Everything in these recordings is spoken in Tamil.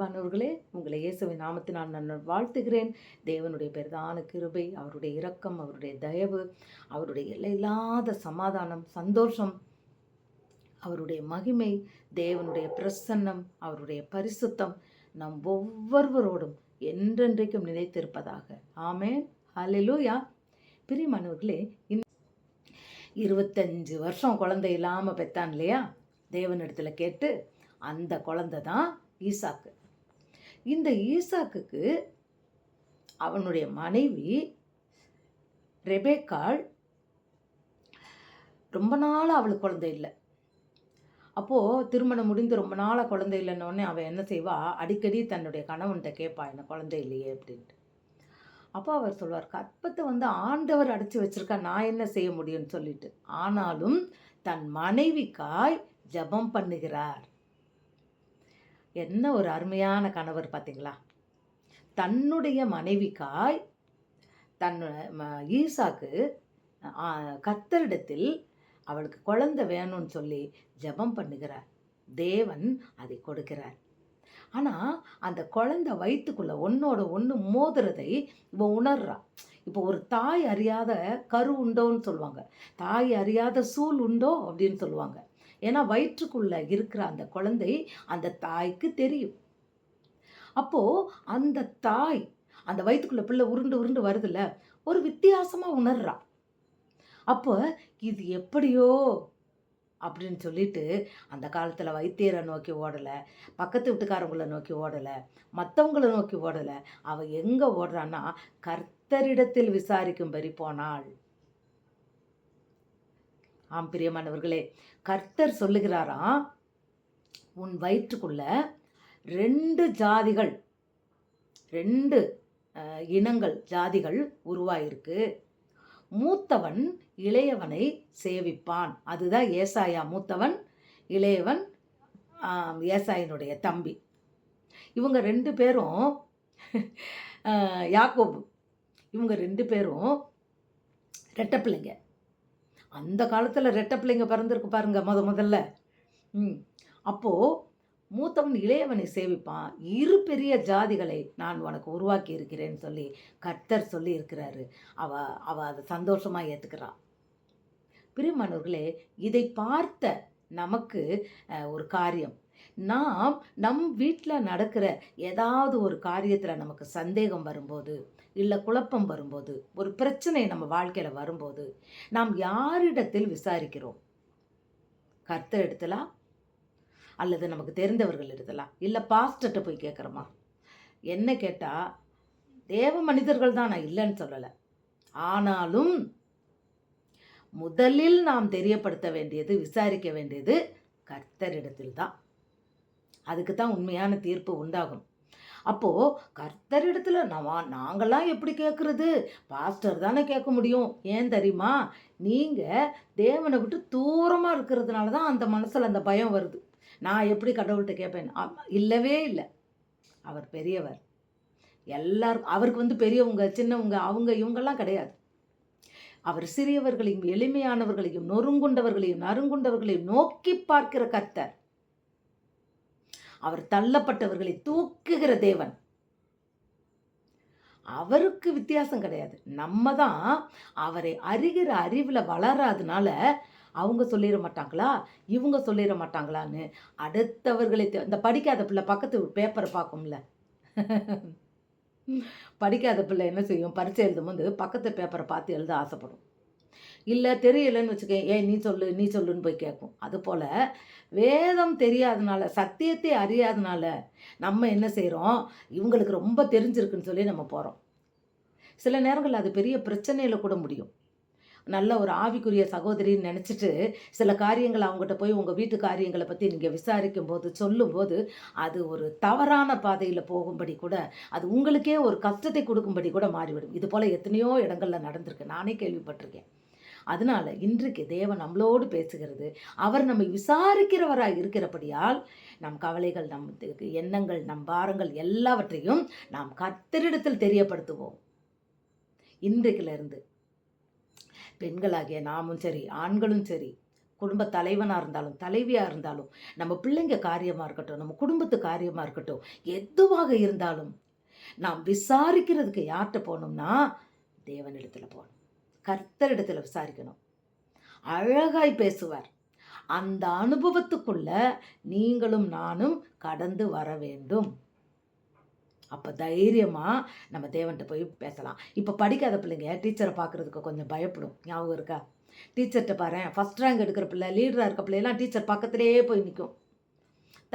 அன்பானவர்களே உங்களை இயேசுவின் நாமத்தினால் நான் வாழ்த்துகிறேன். தேவனுடைய பெரிதான கிருபை அவருடைய இரக்கம் அவருடைய தயவு அவருடைய எல்லையில்லாத சமாதானம் சந்தோஷம் அவருடைய மகிமை தேவனுடைய பிரசன்னம் அவருடைய பரிசுத்தம் நம் ஒவ்வொருவரோடும் என்றென்றைக்கும் நினைத்திருப்பதாக ஆமே ஹalleluya. பிரியமானவர்களே இன் இருபத்தஞ்சு வருஷம் குழந்தை இல்லாமல் பெத்தான் இல்லையா? தேவனிடத்தில் கேட்டு அந்த குழந்தை தான் ஈசாக்கு. இந்த ஈசாக்குக்கு அவனுடைய மனைவி ரெபேக்காள் ரொம்ப நாளாக அவளுக்கு குழந்தை இல்லை. அப்போது திருமணம் முடிந்து ரொம்ப நாளாக குழந்தை இல்லைன்னொடனே அவள் என்ன செய்வா? அடிக்கடி தன்னுடைய கணவன்கிட்ட கேட்பா என்ன குழந்தை இல்லையே? அப்படின்ட்டு. அப்போ அவர் சொல்வார் கற்பத்தை வந்து ஆண்டவர் அடைச்சி வச்சிருக்கா நான் என்ன செய்ய முடியும்னு சொல்லிட்டு. ஆனாலும் தன் மனைவிக்காய் ஜெபம் பண்ணுகிறார். என்ன ஒரு அருமையான கணவர் பார்த்தீங்களா? தன்னுடைய மனைவிக்காய் தன் ம- ஈசாக்கு கத்தரிடத்தில் அவளுக்கு குழந்தை வேணும்னு சொல்லி ஜெபம் பண்ணுகிறார். தேவன் அதை கொடுக்கிறார். ஆனால் அந்த குழந்தை வயிற்றுக்குள்ளே ஒன்றோட ஒன்று மோதுறதை இவன் உணர்றான். இப்போ ஒரு தாய் அறியாத கரு உண்டோன்னு சொல்லுவாங்க. தாய் அறியாத சூழ் உண்டோ அப்படின்னு சொல்லுவாங்க. ஏன்னா வயிற்றுக்குள்ளே இருக்கிற அந்த குழந்தை அந்த தாய்க்கு தெரியும். அப்போது அந்த தாய் அந்த வயிற்றுக்குள்ளே பிள்ளை உருண்டு உருண்டு வருதுல்ல ஒரு வித்தியாசமாக உணர்றா. அப்போ இது எப்படியோ அப்படின்னு சொல்லிட்டு அந்த காலத்தில் வைத்தியரை நோக்கி ஓடலை பக்கத்து வீட்டுக்காரங்களை நோக்கி ஓடலை மற்றவங்கள நோக்கி ஓடலை அவள் எங்கே ஓடுறான்னா கர்த்தரிடத்தில் விசாரிக்கும்படி போனாள். ஆம் பிரியமானவர்களே கர்த்தர் சொல்லுகிறாராம் உன் வயிற்றுக்குள்ள ரெண்டு ஜாதிகள் ரெண்டு இனங்கள் ஜாதிகள் உருவாயிருக்கு. மூத்தவன் இளையவனை சேவிப்பான். அதுதான் ஏசாயா மூத்தவன் இளையவன் ஏசாயினுடைய தம்பி. இவங்க ரெண்டு பேரும் யாக்கோபு. இவங்க ரெண்டு பேரும் ரெட்ட பிள்ளைங்க அந்த காலத்தில் ரெட்டை பிள்ளைங்க பிறந்திருக்கு பாருங்க முத முதல்ல. ம். அப்போது மூத்தவன் இளையவனை சேவிப்பான். இரு பெரிய ஜாதிகளை நான் உனக்கு உருவாக்கி இருக்கிறேன்னு சொல்லி கர்த்தர் சொல்லி இருக்கிறாரு. அவ அவ அதை சந்தோஷமாக ஏற்றுக்கிறான் பிரியமானவர்களே இதை பார்த்த நமக்கு ஒரு காரியம். நாம் நம் வீட்டில் நடக்கிற ஏதாவது ஒரு காரியத்தில் நமக்கு சந்தேகம் வரும்போது இல்லை குழப்பம் வரும்போது ஒரு பிரச்சனை நம்ம வாழ்க்கையில் வரும்போது நாம் யாரிடத்தில் விசாரிக்கிறோம்? கர்த்தர் எடுத்தலாம் அல்லது நமக்கு தெரிந்தவர்கள் எடுத்தலாம் இல்லை பாஸ்டர்கிட்ட போய் கேட்குறோமா என்ன கேட்டால் தேவ மனிதர்கள் தான் நான் இல்லைன்னு சொல்லலை. ஆனாலும் முதலில் நாம் தெரியப்படுத்த வேண்டியது விசாரிக்க வேண்டியது கர்த்தரிடத்தில் தான் அதுக்கு தான் உண்மையான தீர்ப்பு உண்டாகும். அப்போது கர்த்தரிடத்தில் நான் நாங்களாம் எப்படி கேட்குறது பாஸ்டர் தானே கேட்க முடியும். ஏன் தெரியுமா? நீங்கள் தேவனை விட்டு தூரமாக இருக்கிறதுனால தான் அந்த மனசில் அந்த பயம் வருது. நான் எப்படி கடவுள்கிட்ட கேட்பேன் இல்லவே இல்லை. அவர் பெரியவர். எல்லாருக்கும் அவருக்கு வந்து பெரியவங்க சின்னவங்க அவங்க இவங்கெல்லாம் கிடையாது. அவர் சிறியவர்களையும் எளிமையானவர்களையும் நொறுங்குண்டவர்களையும் நறுங்குண்டவர்களையும் நோக்கி பார்க்கிற கர்த்தர். அவர் தள்ளப்பட்டவர்களை தூக்குகிற தேவன். அவருக்கு வித்தியாசம் கிடையாது. நம்ம தான் அவரை அறிகிற அறிவில் வளராதனால அவங்க சொல்லிட மாட்டாங்களா? இவங்க சொல்லிட மாட்டாங்களான்னு அடுத்தவர்களை இந்த படிக்காத பிள்ளை பக்கத்து பேப்பரை பார்க்கும்ல. படிக்காத பிள்ளை என்ன செய்யும்? பரீட்சை எழுதும் போது பக்கத்து பேப்பரை பார்த்து எழுத ஆசைப்படும். இல்லை தெரியலைன்னு வச்சுக்க ஏன் நீ சொல்லு நீ சொல்லுன்னு போய் கேட்கும். அதுபோல் வேதம் தெரியாதனால சத்தியத்தை அறியாதனால நம்ம என்ன செய்கிறோம் இவங்களுக்கு ரொம்ப தெரிஞ்சிருக்குன்னு சொல்லி நம்ம போகிறோம் சில நேரங்கள் அது பெரிய பிரச்சனையில் கூட முடியும். நல்ல ஒரு ஆவிக்குரிய சகோதரின்னு நினச்சிட்டு சில காரியங்கள் அவங்ககிட்ட போய் உங்கள் வீட்டு காரியங்களை பற்றி நீங்கள் விசாரிக்கும் போது சொல்லும்போது அது ஒரு தவறான பாதையில் போகும்படி கூட அது உங்களுக்கே ஒரு கஷ்டத்தை கொடுக்கும்படி கூட மாறிவிடும். இது போல் எத்தனையோ இடங்களில் நடந்திருக்கு. நானே கேள்விப்பட்டிருக்கேன். அதனால இன்றைக்கு தேவன் நம்மளோடு பேசுகிறது. அவர் நம்மை விசாரிக்கிறவராக இருக்கிறபடியால் நம் கவலைகள் நம் எண்ணங்கள் நம் பாரங்கள் எல்லாவற்றையும் நாம் கத்தரிடத்தில் தெரியப்படுத்துவோம். இன்றைக்கிலிருந்து பெண்களாகிய நாமும் சரி ஆண்களும் சரி குடும்ப தலைவனாக இருந்தாலும் தலைவியாக இருந்தாலும் நம்ம பிள்ளைங்க காரியமாக இருக்கட்டும் நம்ம குடும்பத்து காரியமாக இருக்கட்டும் எதுவாக இருந்தாலும் நாம் விசாரிக்கிறதுக்கு யார்கிட்ட போகணும்னா தேவனிடத்தில் போகணும். கர்த்தரிடத்தில் விசாரிக்கணும். அழகாய் பேசுவார். அந்த அனுபவத்துக்குள்ள நீங்களும் நானும் கடந்து வர வேண்டும். அப்போ தைரியமாக நம்ம தேவன்கிட்ட போய் பேசலாம். இப்போ படிக்காத பிள்ளைங்க டீச்சரை பார்க்குறதுக்கு கொஞ்சம் பயப்படும். ஞாபகம் இருக்கா? டீச்சர்கிட்ட பாரு ஃபஸ்ட் ரேங்க் எடுக்கிற பிள்ளை லீடராக இருக்க பிள்ளைலாம் டீச்சர் பக்கத்துலேயே போய் நிற்கும்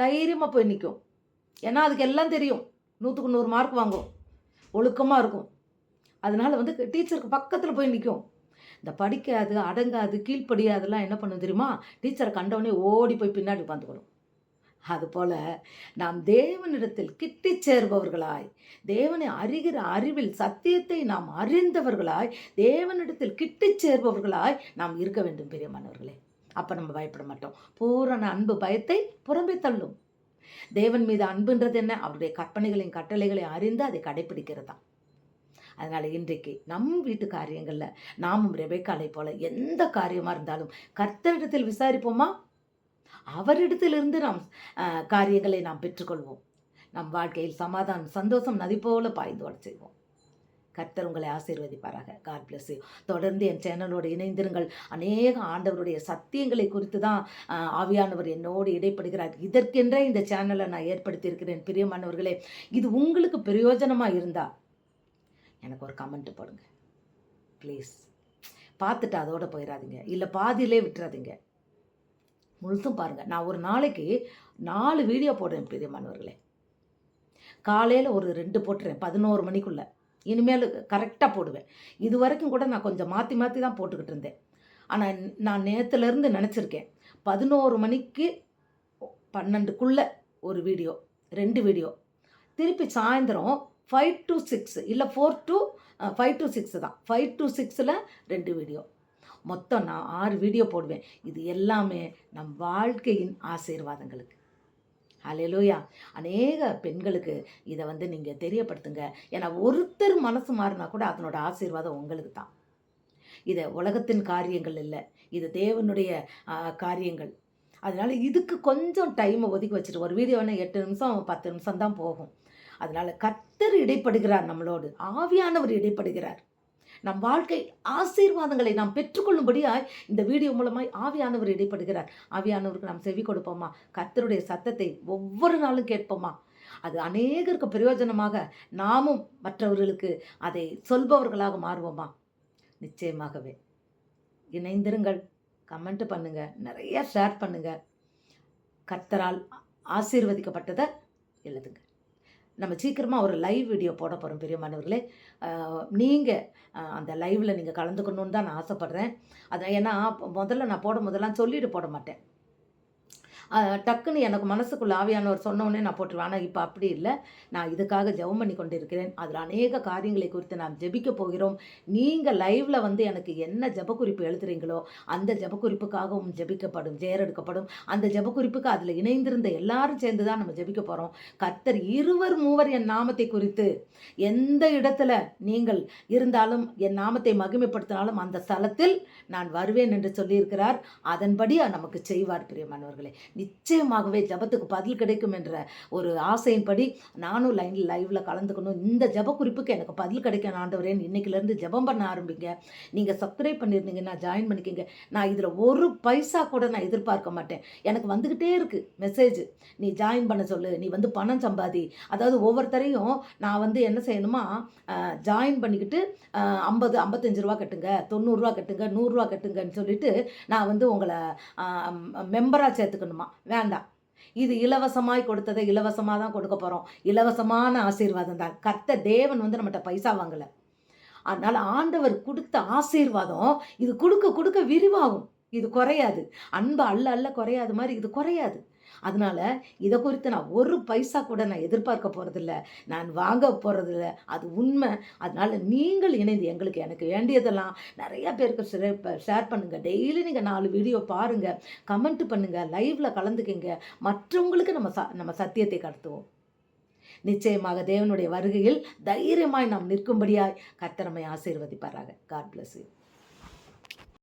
தைரியமாக போய் நிற்கும் ஏன்னா அதுக்கு எல்லாம் தெரியும். நூற்றுக்கு நூறு மார்க் வாங்கும். ஒழுக்கமாக இருக்கும். அதனால் வந்து டீச்சருக்கு பக்கத்தில் போய் நிற்கும் இந்த படிக்காது அடங்காது கீழ்ப்படியாதெல்லாம் என்ன பண்ணும் தெரியுமா? டீச்சரை கண்டவுடனே ஓடி போய் பின்னாடி உட்காந்துக்கணும் அதுபோல் நாம் தேவனிடத்தில் கிட்டி சேர்பவர்களாய் தேவனை அறிகிற அறிவில் சத்தியத்தை நாம் அறிந்தவர்களாய் தேவனிடத்தில் கிட்டி சேர்பவர்களாய் நாம் இருக்க வேண்டும் பெரியமானவர்களே அப்போ நம்ம பயப்பட மாட்டோம். பூரண அன்பு பயத்தை புறம்பே தள்ளும். தேவன் மீது அன்புன்றது என்ன? அவருடைய கற்பனைகளையும் கட்டளைகளையும் அறிந்து அதை கடைபிடிக்கிறதா அதனால் இன்றைக்கு நம் வீட்டு காரியங்களில் நாமும் ரெபேக்காலை போல எந்த காரியமாக இருந்தாலும் கர்த்தரிடத்தில் விசாரிப்போமா? அவரிடத்திலிருந்து நாம் காரியங்களை நாம் பெற்றுக்கொள்வோம். நம் வாழ்க்கையில் சமாதானம் சந்தோஷம் நதி போல பாய்ந்து வர செய்வோம். கர்த்தர் உங்களை ஆசீர்வதிப்பாராக. காட் பிளஸ் யூ தொடர்ந்து என் சேனலோடு இணைந்திருங்கள். அநேக ஆண்டவருடைய சத்தியங்களை குறித்து தான் ஆவியானவர் என்னோடு இடைப்படுகிறார். இதற்கென்றே இந்த சேனலை நான் ஏற்படுத்தியிருக்கிறேன். பிரியமானவர்களே இது உங்களுக்கு பிரயோஜனமாக இருந்தால் எனக்கு ஒரு கமெண்ட் போடுங்க. ப்ளீஸ் பார்த்துட்டு அதோடு போயிடாதீங்க இல்லை பாதியிலே விட்டுறாதீங்க. முழுசும் பாருங்கள் நான் ஒரு நாளைக்கு நாலு வீடியோ போடுறேன் பிரியமானவர்களே காலையில் ஒரு ரெண்டு போட்டுறேன் பதினோரு மணிக்குள்ளே. இனிமேல் கரெக்டாக போடுவேன். இது வரைக்கும் கூட நான் கொஞ்சம் மாற்றி மாற்றி தான் போட்டுக்கிட்டு இருந்தேன். ஆனால் நான் நேற்றுலேருந்து நினச்சிருக்கேன். பதினோரு மணிக்கு பன்னெண்டுக்குள்ளே ஒரு வீடியோ ரெண்டு வீடியோ திருப்பி சாயந்தரம் ஃபைவ் டு சிக்ஸ் இல்லை four to five to six தான். ஃபைவ் டு சிக்ஸில் ரெண்டு வீடியோ மொத்தம் நான் ஆறு வீடியோ போடுவேன். இது எல்லாமே நம் வாழ்க்கையின் ஆசீர்வாதங்களுக்கு. அலையலோயா அநேக பெண்களுக்கு இதை வந்து நீங்கள் தெரியப்படுத்துங்க. ஏன்னா ஒருத்தர் மனசு மாறினா கூட அதனோட ஆசீர்வாதம் உங்களுக்கு தான். இதை உலகத்தின் காரியங்கள் இல்லை. இது தேவனுடைய காரியங்கள். அதனால் இதுக்கு கொஞ்சம் டைமை ஒதுக்கி வச்சுட்டு ஒரு வீடியோனா எட்டு நிமிஷம் பத்து நிமிஷம் தான் போகும். அதனால் கர்த்தர் இடைப்படுகிறார் நம்மளோடு. ஆவியானவர் இடைப்படுகிறார். நம் வாழ்க்கை ஆசீர்வாதங்களை நாம் பெற்றுக்கொள்ளும்படியாய் இந்த வீடியோ மூலமாய் ஆவியானவர் இடைப்படுகிறார். ஆவியானவருக்கு நாம் செவி கொடுப்போமா? கர்த்தருடைய சத்தத்தை ஒவ்வொரு நாளும் கேட்போமா? அது அநேகருக்கு பிரயோஜனமாக நாமும் மற்றவர்களுக்கு அதை சொல்பவர்களாக மாறுவோமா? நிச்சயமாகவே. இணைந்திருங்கள். கமெண்ட் பண்ணுங்க. நிறைய ஷேர் பண்ணுங்க. கர்த்தரால் ஆசீர்வதிக்கப்பட்டதை எழுதுங்க. நம்ம சீக்கிரமாக ஒரு லைவ் வீடியோ போட போகிறோம் பெரியமானவர்களே நீங்கள் அந்த லைவில் நீங்கள் கலந்துக்கணுன்னு தான் நான் ஆசைப்பட்றேன். அது ஏன்னா முதல்ல நான் போடும் போதெல்லாம் சொல்லிட்டு போட மாட்டேன். டக்குன்னு எனக்கு மனசுக்குள்ள ஆவியானவர் சொன்ன நான் போட்டுருவேன். ஆனால் இப்போ அப்படி இல்லை. நான் இதுக்காக ஜெபம் பண்ணி கொண்டிருக்கிறேன். அதில் அநேக காரியங்களை குறித்து நாம் ஜெபிக்க போகிறோம். நீங்கள் லைவில் வந்து எனக்கு என்ன ஜெப குறிப்பு எழுதுறீங்களோ அந்த ஜெப குறிப்புக்காகவும் ஜெபிக்கப்படும் ஜெயரெடுக்கப்படும் அந்த ஜெப குறிப்புக்கு அதில் இணைந்திருந்த எல்லாரும் சேர்ந்து தான் நம்ம ஜெபிக்க போகிறோம் கத்தர் இருவர் மூவர் என் நாமத்தை குறித்து எந்த இடத்துல நீங்கள் இருந்தாலும் என் நாமத்தை மகிமைப்படுத்தினாலும் அந்த ஸ்தலத்தில் நான் வருவேன் என்று சொல்லியிருக்கிறார். அதன்படி நமக்கு செய்வார் பிரியமானவர்களே. நிச்சயமாகவே ஜபத்துக்கு பதில் கிடைக்கும் என்ற ஒரு ஆசையின்படி நானும் லைன் லைவில் கலந்துக்கணும். இந்த ஜப குறிப்புக்கு எனக்கு பதில் கிடைக்கும் ஆண்டவரேன்னு இன்னைக்குலேருந்து ஜெபம் பண்ண ஆரம்பிங்க. நீங்கள் சப்ஸ்கிரைப் பண்ணியிருந்தீங்கன்னா ஜாயின் பண்ணிக்கங்க. நான் இதில் ஒரு பைசா கூட நான் எதிர்பார்க்க மாட்டேன். எனக்கு வந்துக்கிட்டே இருக்குது மெசேஜ் நீ ஜாயின் பண்ண சொல்லு. நீ வந்து பணம் சம்பாதி. அதாவது ஒவ்வொருத்தரையும் நான் வந்து என்ன செய்யணுமா ஜாயின் பண்ணிக்கிட்டு ஐம்பது ஐம்பத்தஞ்சு ரூபா கட்டுங்க. தொண்ணூறுரூவா கட்டுங்க. நூறுரூவா கட்டுங்கன்னு சொல்லிட்டு நான் வந்து உங்களை மெம்பராக சேர்த்துக்கணுமா? வேண்டாம். இது இலவசமாய் கொடுத்ததை இலவசமாக தான் கொடுக்க போகிறோம் இலவசமான ஆசீர்வாதம் தான். கத்த தேவன் வந்து நம்மகிட்ட பைசா வாங்கலை. அதனால் ஆண்டவர் கொடுத்த ஆசீர்வாதம் இது கொடுக்க கொடுக்க விரிவாகும். இது குறையாது. அன்பு அல்ல அல்ல குறையாது மாதிரி இது குறையாது. அதனால் இதை குறித்து நான் ஒரு பைசா கூட நான் எதிர்பார்க்க போகிறதில்ல நான் வாங்க போகிறதில்ல அது உண்மை. அதனால் நீங்கள் இணைந்து எங்களுக்கு எனக்கு வேண்டியதெல்லாம் நிறையா பேருக்கு ஷேர் பண்ணுங்கள் டெய்லி நீங்கள் நாலு வீடியோ பாருங்கள் கமெண்ட் பண்ணுங்கள் லைவில் கலந்துக்கிங்க. மற்றவங்களுக்கு நம்ம ச நம்ம சத்தியத்தை கடத்துவோம் நிச்சயமாக தேவனுடைய வருகையில் தைரியமாய் நாம் நிற்கும்படியாய் கர்த்தர் ஆசீர்வதிப்பாராக. God bless you